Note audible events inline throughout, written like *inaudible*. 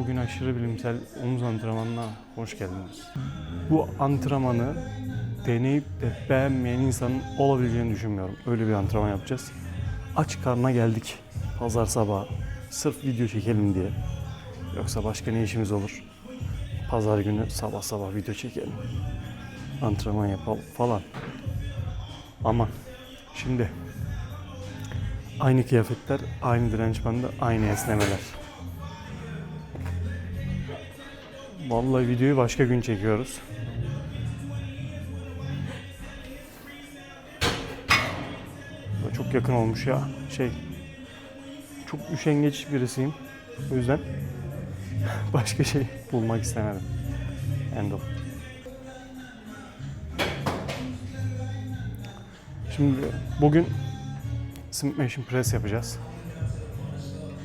Bugün aşırı bilimsel omuz antrenmanına hoş geldiniz. Bu antrenmanı deneyip de beğenmeyen insanın olabileceğini düşünmüyorum. Öyle bir antrenman yapacağız. Aç karnına geldik pazar sabahı. Sırf video çekelim diye. Yoksa başka ne işimiz olur? Pazar günü sabah sabah video çekelim. Antrenman yapalım falan. Aman. Şimdi aynı kıyafetler, aynı direnç bandı, aynı esnemeler. Vallahi videoyu başka gün çekiyoruz. Çok yakın olmuş ya. Şey, çok üşengeç birisiyim. O yüzden *laughs* başka şey bulmak istemedim. Endo. Şimdi bugün Smith Machine Press yapacağız.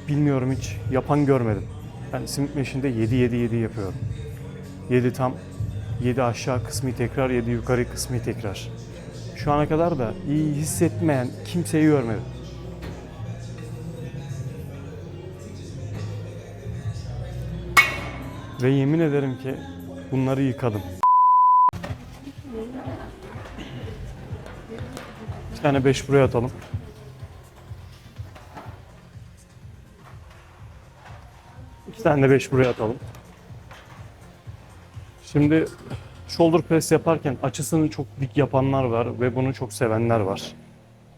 Bilmiyorum hiç yapan görmedim. Ben Smith Machine'de 7-7-7 yapıyorum. 7 tam, 7 aşağı kısmı tekrar, 7 yukarı kısmı tekrar. Şu ana kadar da iyi hissetmeyen kimseyi görmedim. Ve yemin ederim ki bunları yıkadım. Bir tane 5 buraya atalım. İki tane de 5 buraya atalım. Şimdi shoulder press yaparken açısını çok dik yapanlar var ve bunu çok sevenler var.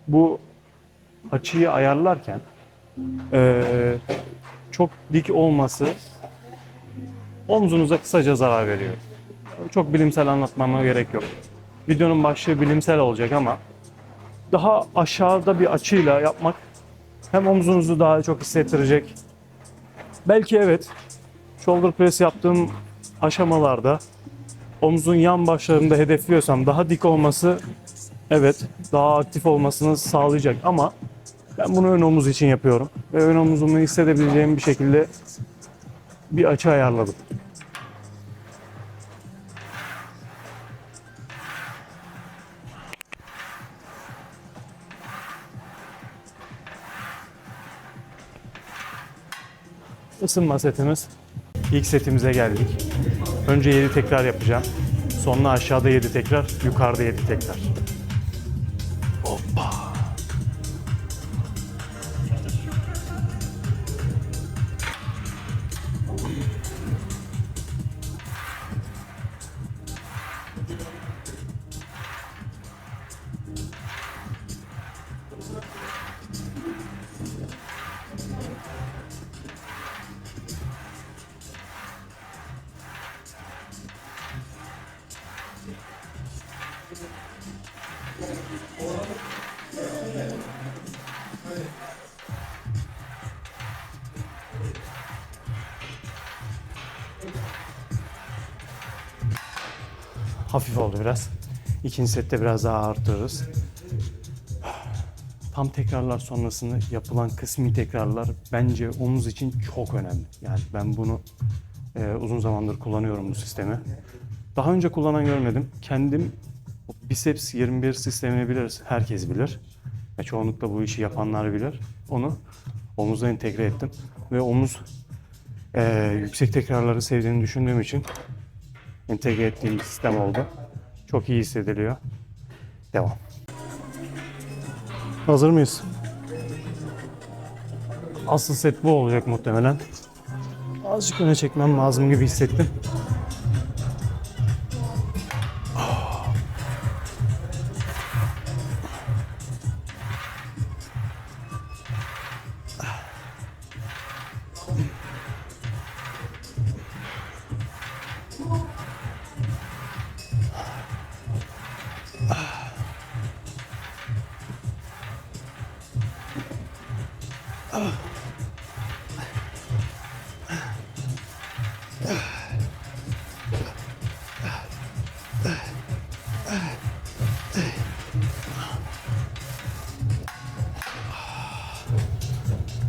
Bu açıyı ayarlarken eee, çok dik olması omzunuza kısaca zarar veriyor. Çok bilimsel anlatmama gerek yok. Videonun başlığı bilimsel olacak ama daha aşağıda bir açıyla yapmak hem omzunuzu daha çok hissettirecek. Belki evet shoulder press yaptığım aşamalarda omzun yan başlarında hedefliyorsam daha dik olması evet daha aktif olmasını sağlayacak ama ben bunu ön omuz için yapıyorum ve ön omuzumu hissedebileceğim bir şekilde bir açı ayarladım. Isınma setimiz. İlk setimize geldik. Önce 7 tekrar yapacağım. Sonra aşağıda 7 tekrar, yukarıda 7 tekrar. Hafif oldu biraz. İkinci sette biraz daha arttırırız. Tam tekrarlar sonrasında yapılan kısmi tekrarlar bence omuz için çok önemli. Yani ben bunu e, uzun zamandır kullanıyorum bu sistemi. Daha önce kullanan görmedim. Kendim biceps 21 sistemini biliriz. Herkes bilir. Ve çoğunlukla bu işi yapanlar bilir. Onu omuza entegre ettim. Ve omuz e, yüksek tekrarları sevdiğini düşündüğüm için entegre ettiğim sistem oldu. Çok iyi hissediliyor. Devam. Hazır mıyız? Asıl set bu olacak muhtemelen. Azıcık öne çekmem lazım gibi hissettim.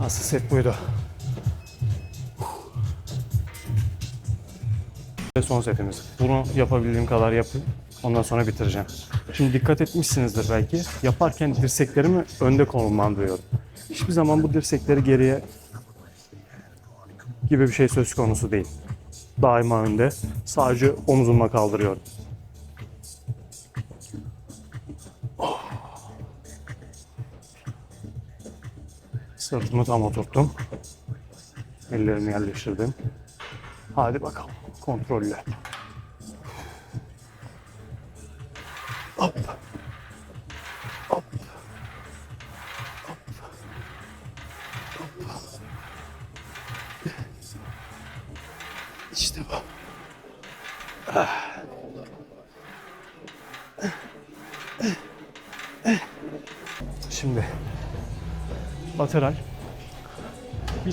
Asıl set buydu. Ve son setimiz. Bunu yapabildiğim kadar yapıp ondan sonra bitireceğim. Şimdi dikkat etmişsinizdir belki. Yaparken dirseklerimi önde konumlandırıyorum. Hiçbir zaman bu dirsekleri geriye gibi bir şey söz konusu değil. Daima önde. Sadece omzumla kaldırıyorum. Sırtımı tam oturttum. Ellerimi yerleştirdim. Hadi bakalım kontrolle.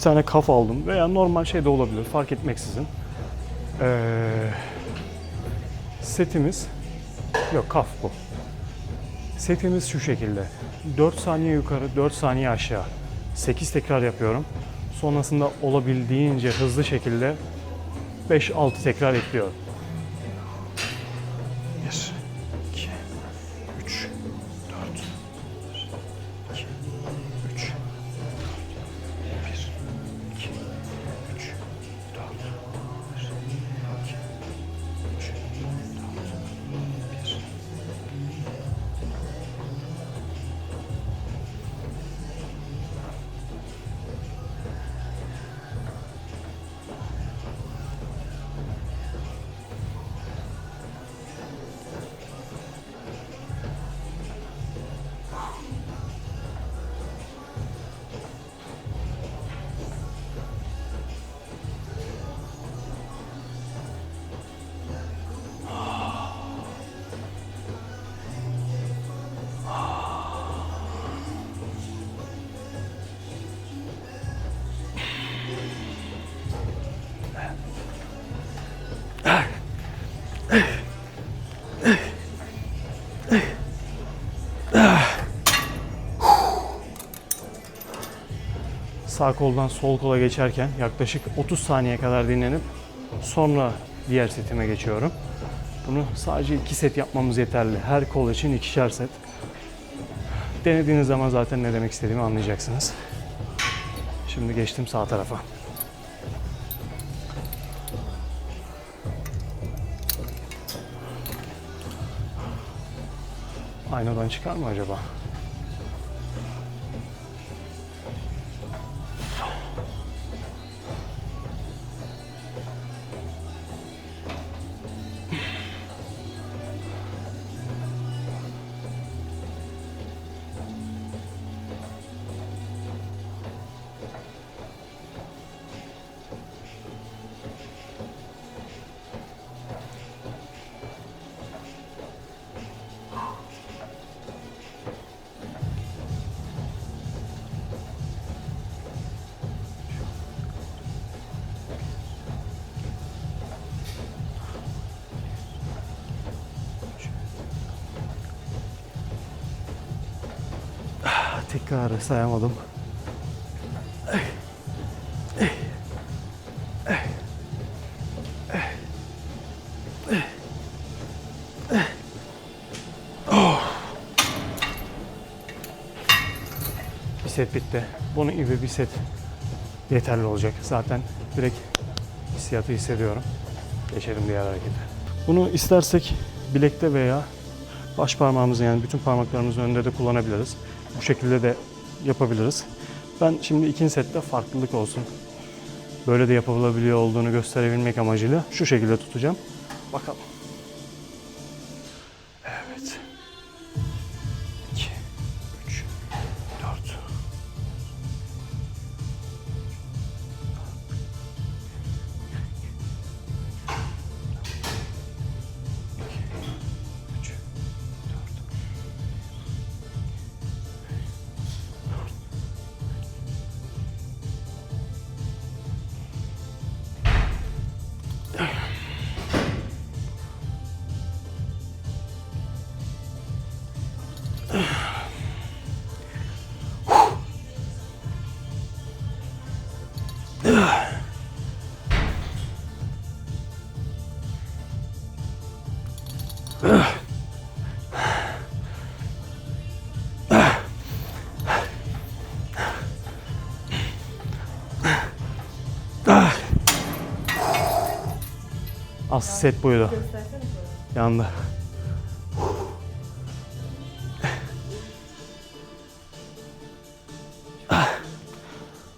Tane kaf aldım veya normal şey de olabilir fark etmeksizin. Ee, setimiz yok kaf bu. Setimiz şu şekilde. 4 saniye yukarı, 4 saniye aşağı. 8 tekrar yapıyorum. Sonrasında olabildiğince hızlı şekilde 5-6 tekrar ekliyorum. Sağ koldan sol kola geçerken yaklaşık 30 saniye kadar dinlenip sonra diğer setime geçiyorum. Bunu sadece 2 set yapmamız yeterli. Her kol için ikişer set. Denediğiniz zaman zaten ne demek istediğimi anlayacaksınız. Şimdi geçtim sağ tarafa. Aynadan çıkar mı acaba? Tekrar sayamadım. Bir set bitti. Bunun gibi bir set yeterli olacak. Zaten direkt hissiyatı hissediyorum. Geçelim diğer harekete. Bunu istersek bilekte veya baş parmağımızın yani bütün parmaklarımızın önünde de kullanabiliriz. Bu şekilde de yapabiliriz. Ben şimdi ikinci sette farklılık olsun. Böyle de yapılabiliyor olduğunu gösterebilmek amacıyla şu şekilde tutacağım. Bakalım. Aslı set buydu. Yandı.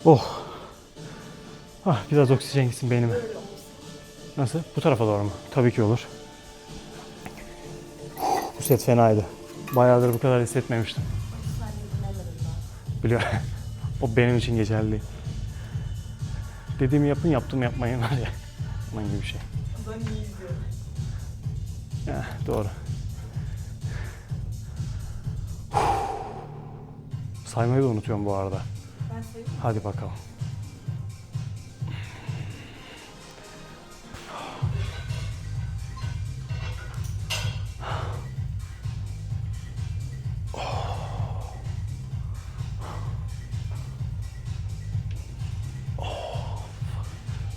Oh. Ah, biraz oksijen gitsin beynime. Nasıl? Bu tarafa doğru mu? Tabii ki olur. Bu set fenaydı. Bayağıdır bu kadar hissetmemiştim. Biliyorum. *laughs* o benim için geçerli. Dediğimi yapın, yaptım yapmayın var ya. Onun gibi bir şey. Zaman iyi izliyorum. Heh, doğru. Saymayı da unutuyorum bu arada. Ben sayayım. Hadi bakalım.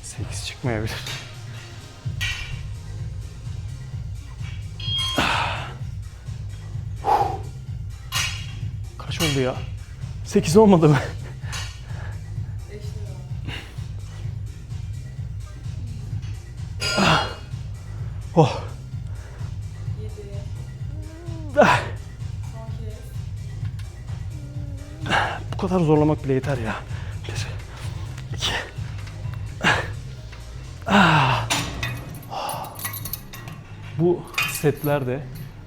Sekiz çıkmayabilir. 8 olmadı mı? ah. Oh. Ah. Bu kadar zorlamak bile yeter ya. Bir, iki. Ah. Oh. Bu setlerde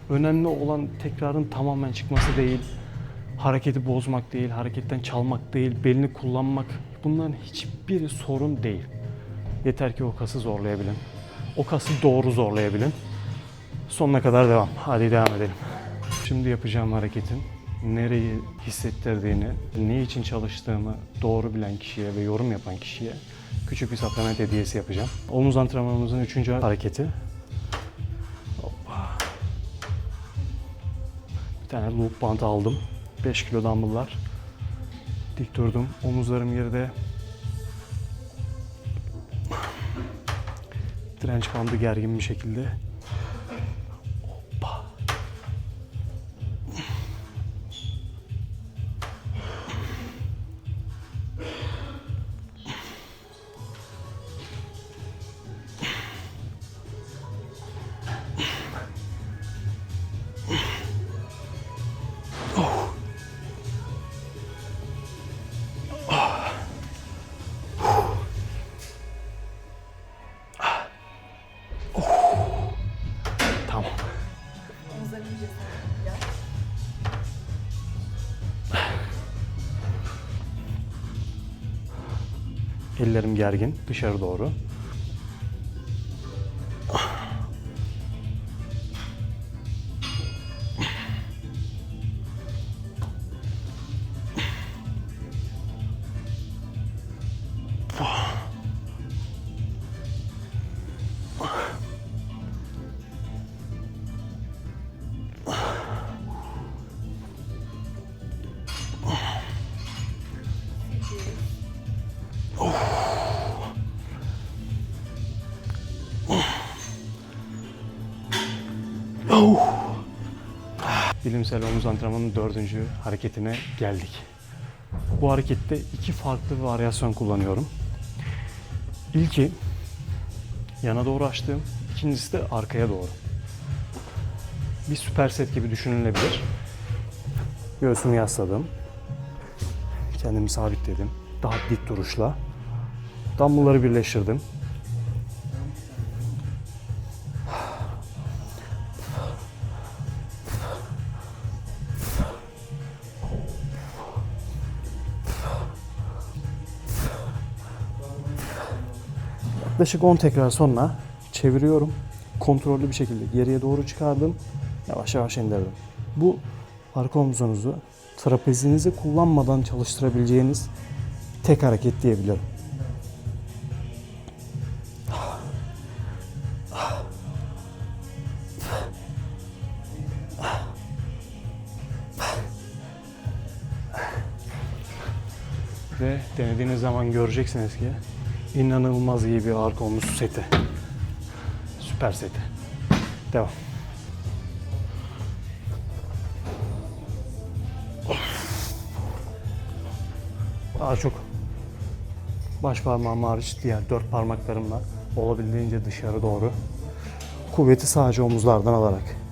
önemli olan tekrarın tamamen çıkması değil hareketi bozmak değil, hareketten çalmak değil, belini kullanmak. Bunların hiçbiri sorun değil. Yeter ki o kası zorlayabilin. O kası doğru zorlayabilin. Sonuna kadar devam. Hadi devam edelim. Şimdi yapacağım hareketin nereyi hissettirdiğini, ne için çalıştığımı doğru bilen kişiye ve yorum yapan kişiye küçük bir supplement hediyesi yapacağım. Omuz antrenmanımızın üçüncü hareketi. Hoppa. Bir tane loop band aldım. 5 kilo dumbbell'lar. Dik durdum. Omuzlarım geride. Direnç bandı gergin bir şekilde. Ellerim gergin dışarı doğru. Bilimsel omuz antrenmanının dördüncü hareketine geldik. Bu harekette iki farklı varyasyon kullanıyorum. İlki yana doğru açtığım, ikincisi de arkaya doğru. Bir süper set gibi düşünülebilir. Göğsümü yasladım. Kendimi sabitledim. Daha dik duruşla. Dumbbellları birleştirdim. Yaklaşık 10 tekrar sonra çeviriyorum. Kontrollü bir şekilde geriye doğru çıkardım. Yavaş yavaş indirdim. Bu arka omuzunuzu trapezinizi kullanmadan çalıştırabileceğiniz tek hareket diyebilirim. Ve denediğiniz zaman göreceksiniz ki inanılmaz iyi bir arka omuz seti. Süper seti. Devam. Daha çok baş parmağım hariç diğer dört parmaklarımla olabildiğince dışarı doğru Kuvveti sadece omuzlardan alarak.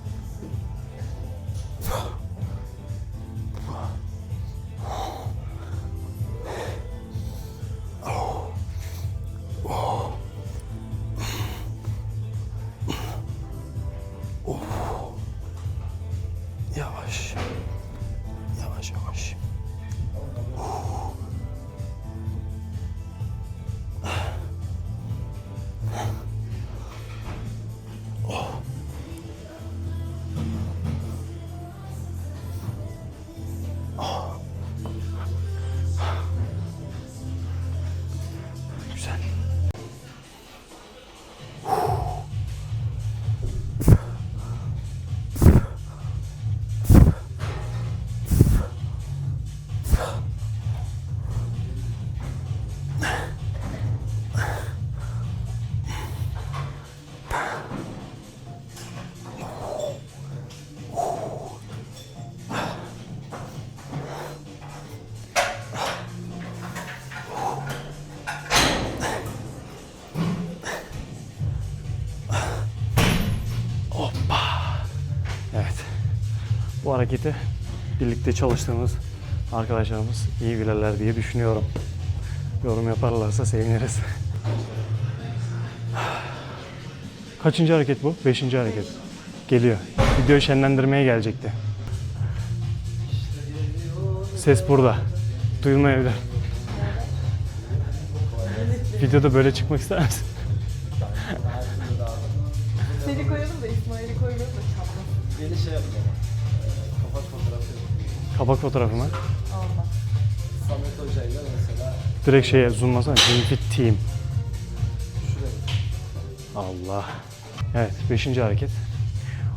Hareketi birlikte çalıştığımız arkadaşlarımız iyi bilirler diye düşünüyorum. Yorum yaparlarsa seviniriz. Kaçıncı hareket bu? Beşinci hareket. Geliyor. Videoyu şenlendirmeye gelecekti. Ses burada. Duyulmayabilir. Videoda böyle çıkmak ister misin? Seni koyalım da İsmail'i koymayalım da çapraz. Beni şey yapın. Kapak fotoğrafı. Kapak fotoğrafı mı? Olmaz. Samet Hoca'yla mesela Direkt şeye zoomlasana. Zenfit Team. şuraya. Allah. Evet, beşinci hareket.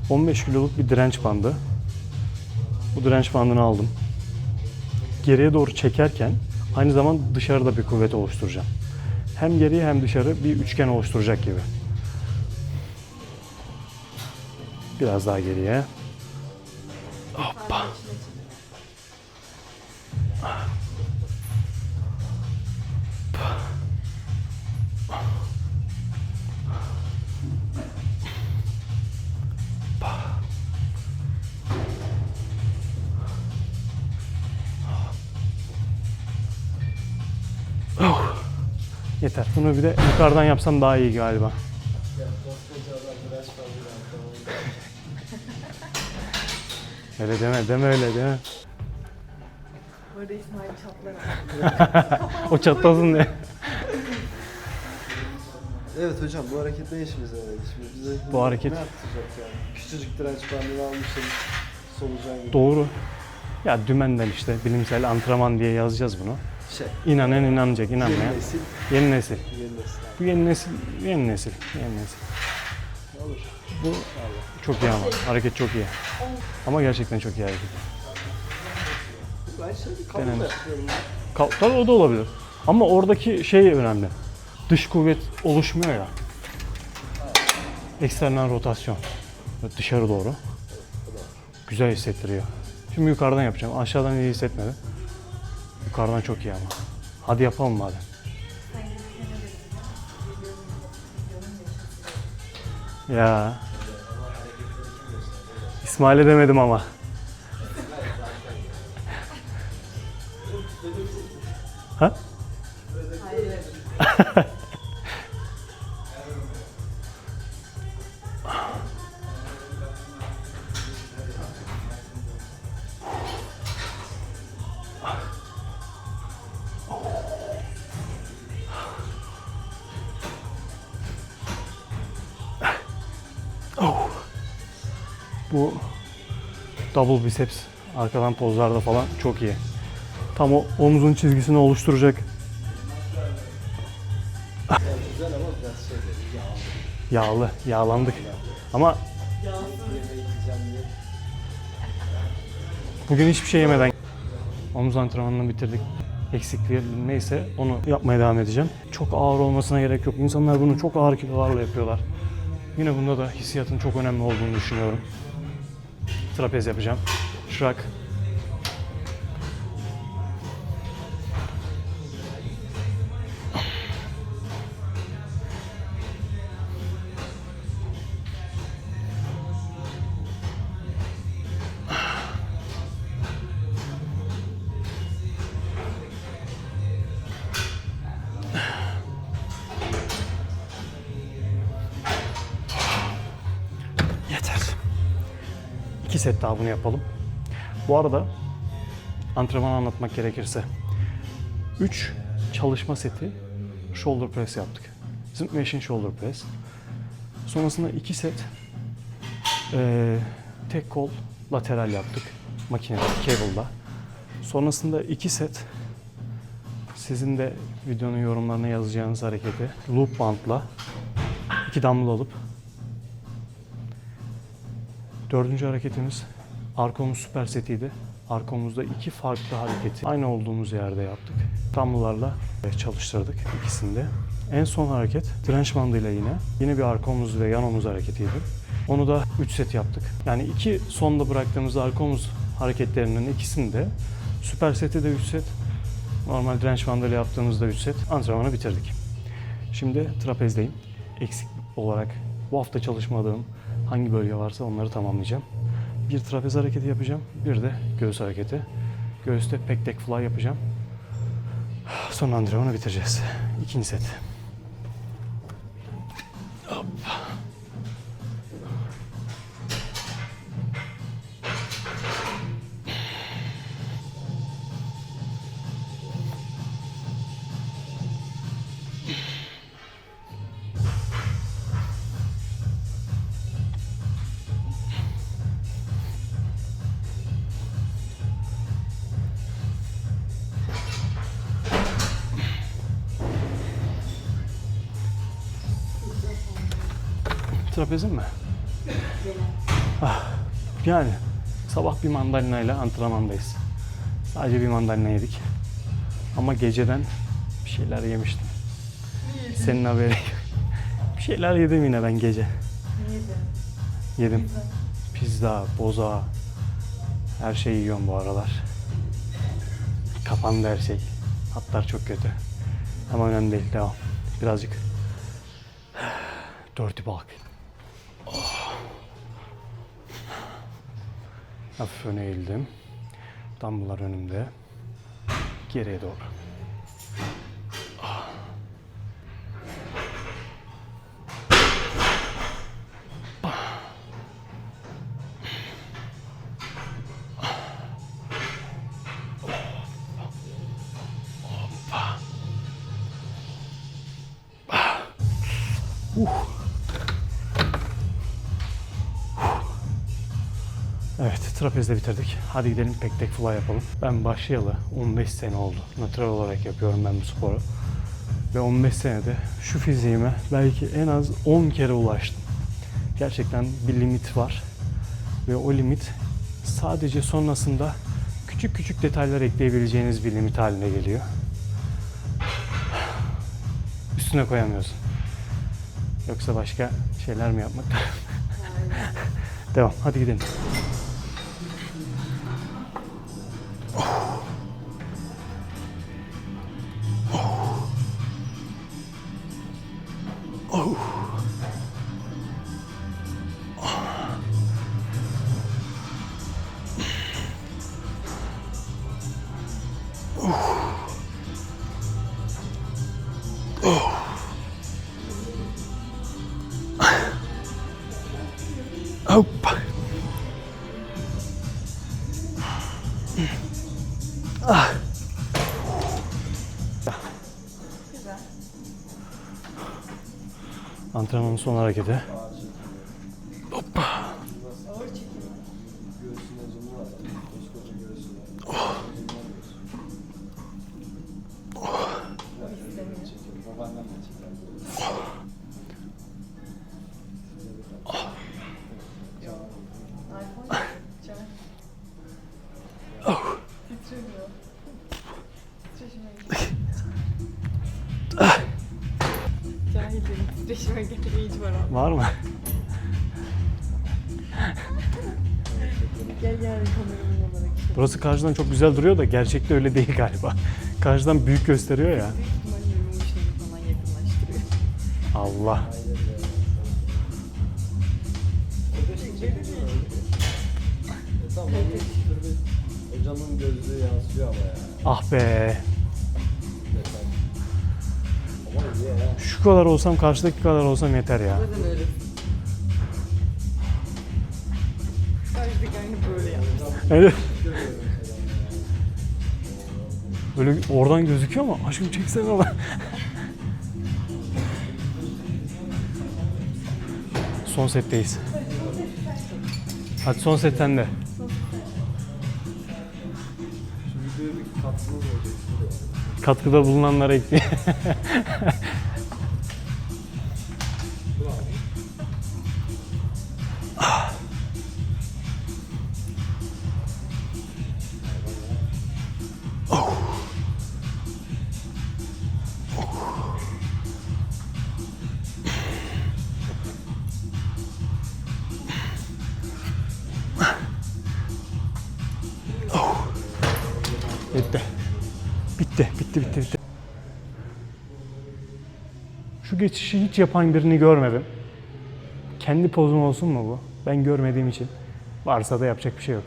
15 kiloluk bir direnç bandı. Bu direnç bandını aldım. Geriye doğru çekerken aynı zamanda dışarıda bir kuvvet oluşturacağım. Hem geriye hem dışarı bir üçgen oluşturacak gibi. Biraz daha geriye. Hoppa. Yeter. Bunu bir de yukarıdan yapsam daha iyi galiba. Öyle deme, deme öyle deme. Bu arada İsmail çaplar *laughs* O çatlasın diye. Evet hocam bu hareket ne işimize yaradı? Şimdi bize Bu hareket- ne yaptıracak yani? Küçücük direnç bandını almışsın solucan gibi. Doğru. Ya dümenden işte bilimsel antrenman diye yazacağız bunu. Şey. İnanan inanacak, inanmayan. Yeni nesil, Yeni nesil. yeni nesil. Bu yeni nesil, yeni nesil, yeni nesil. Olur. Bu çok iyi ama. Hareket çok iyi. Ama gerçekten çok iyi hareket. Ben bir kabul Denemiş. yapıyorum. Kal- Tabii o da olabilir. Ama oradaki şey önemli. Dış kuvvet oluşmuyor ya. Eksternal rotasyon. Böyle Dışarı doğru. Güzel hissettiriyor. Şimdi yukarıdan yapacağım. Aşağıdan iyi hissetmedi. Yukarıdan çok iyi ama. Hadi yapalım madem. Ya. İsmail'e demedim ama. ha? Hayır. *laughs* double biceps arkadan pozlarda falan çok iyi. Tam o omzun çizgisini oluşturacak. Yağlı. Yağlandık. Ama bugün hiçbir şey yemeden omuz antrenmanını bitirdik. Eksikliği neyse onu yapmaya devam edeceğim. Çok ağır olmasına gerek yok. İnsanlar bunu çok ağır kilolarla yapıyorlar. Yine bunda da hissiyatın çok önemli olduğunu düşünüyorum. Trapez yapacağım. Shrug. İki set daha bunu yapalım. Bu arada antrenman anlatmak gerekirse 3 çalışma seti shoulder press yaptık. Zip machine shoulder press. Sonrasında 2 set eee, tek kol lateral yaptık makinede, cable'da. Sonrasında 2 set sizin de videonun yorumlarına yazacağınız hareketi loop bandla iki dumbbell alıp dördüncü hareketimiz arka omuz süper setiydi. Arka omuzda iki farklı hareketi aynı olduğumuz yerde yaptık. Dumbbell'larla çalıştırdık ikisini de. En son hareket direnç bandıyla yine. Yine bir arka omuz ve yan omuz hareketiydi. Onu da 3 set yaptık. Yani iki sonda bıraktığımız arka omuz hareketlerinin ikisini de süper seti de 3 set, normal direnç bandıyla yaptığımızda 3 set antrenmanı bitirdik. Şimdi trapezdeyim. Eksik olarak bu hafta çalışmadığım hangi bölge varsa onları tamamlayacağım. Bir trapez hareketi yapacağım. Bir de göğüs hareketi. Göğüste pec deck fly yapacağım. Sonra antrenmanı bitireceğiz. İkinci set. Hop. Trapezin mi? Ah, yani sabah bir mandalina ile antrenmandayız. Sadece bir mandalina yedik. Ama geceden bir şeyler yemiştim. Senin haberi yok. Bir şeyler yedim yine ben gece. Neydi? Yedim. Pizza, boza. Her şeyi yiyorum bu aralar. Kapandı her şey. Hatlar çok kötü. Ama önemli değil. Devam. Birazcık. *sighs* Dirty bulk. Hafif öne eğildim. Dumbbell'lar önümde. Geriye doğru. Ah. Trapezde bitirdik. Hadi gidelim pek tek fly yapalım. Ben başlayalı 15 sene oldu. Natural olarak yapıyorum ben bu sporu. Ve 15 senede şu fiziğime belki en az 10 kere ulaştım. Gerçekten bir limit var. Ve o limit sadece sonrasında küçük küçük detaylar ekleyebileceğiniz bir limit haline geliyor. Üstüne koyamıyorsun. Yoksa başka şeyler mi yapmak? *laughs* Devam. Hadi gidelim. Antrenmanın son hareketi. Titreşime getirici var abi. Var mı? Gel gel kameramın olarak. işte. Burası karşıdan çok güzel duruyor da gerçekte öyle değil galiba. Karşıdan büyük gösteriyor ya. Büyük ihtimalle yürümüşleri falan yakınlaştırıyor. Allah. E tamam. dur bir- Hocamın gözlüğü yansıyor ama ya. Ah be. Şu kadar olsam karşıdaki kadar olsam yeter ya. Zaten öyle. Karşıdaki aynı Evet. Böyle oradan gözüküyor mu? Aşkım çeksene ama. Son setteyiz. Hadi son set sende. Şu videoya bir katkınız olacak. Katkıda bulunanlara ekle. *laughs* geçişi hiç yapan birini görmedim. Kendi pozum olsun mu bu? Ben görmediğim için. Varsa da yapacak bir şey yok.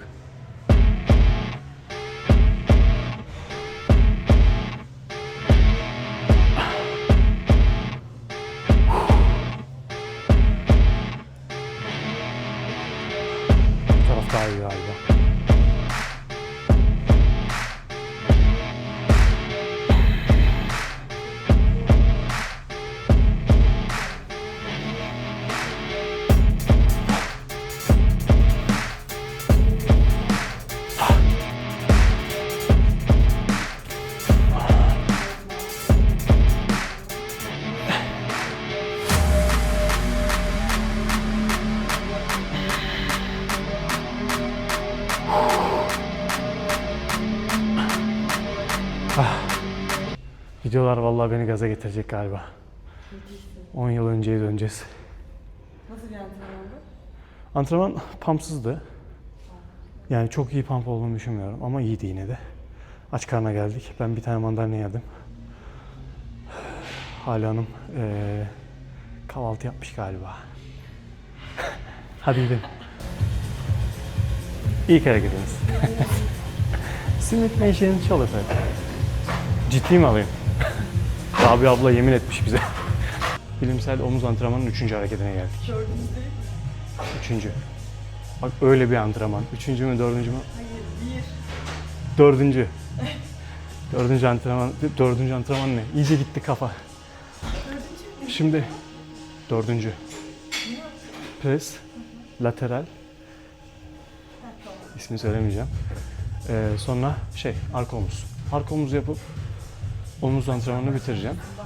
Vallahi beni gaza getirecek galiba. 10 yıl önceye döneceğiz. Nasıl bir antrenmandı? Antrenman pumpsızdı. Yani çok iyi pump olduğunu düşünmüyorum ama iyiydi yine de. Aç karnına geldik. Ben bir tane mandalina yedim. Hale Hanım eee, kahvaltı yapmış galiba. *laughs* Hadi gidelim. İyi kere girdiniz. *laughs* Simit Nation'ın çal efendim. Ciddi mi alayım? Abi abla yemin etmiş bize. *laughs* Bilimsel omuz antrenmanının üçüncü hareketine geldik. Dördüncü. Üçüncü. Bak öyle bir antrenman. Üçüncü mü dördüncü mü? Hayır, bir. Dördüncü. Dördüncü antrenman. Dördüncü antrenman ne? İyice gitti kafa. Dördüncü mü? Şimdi dördüncü. Pres, lateral. İsmini söylemeyeceğim. Ee, sonra şey arka omuz. Arka omuz yapıp omuz antrenmanını bitireceğim.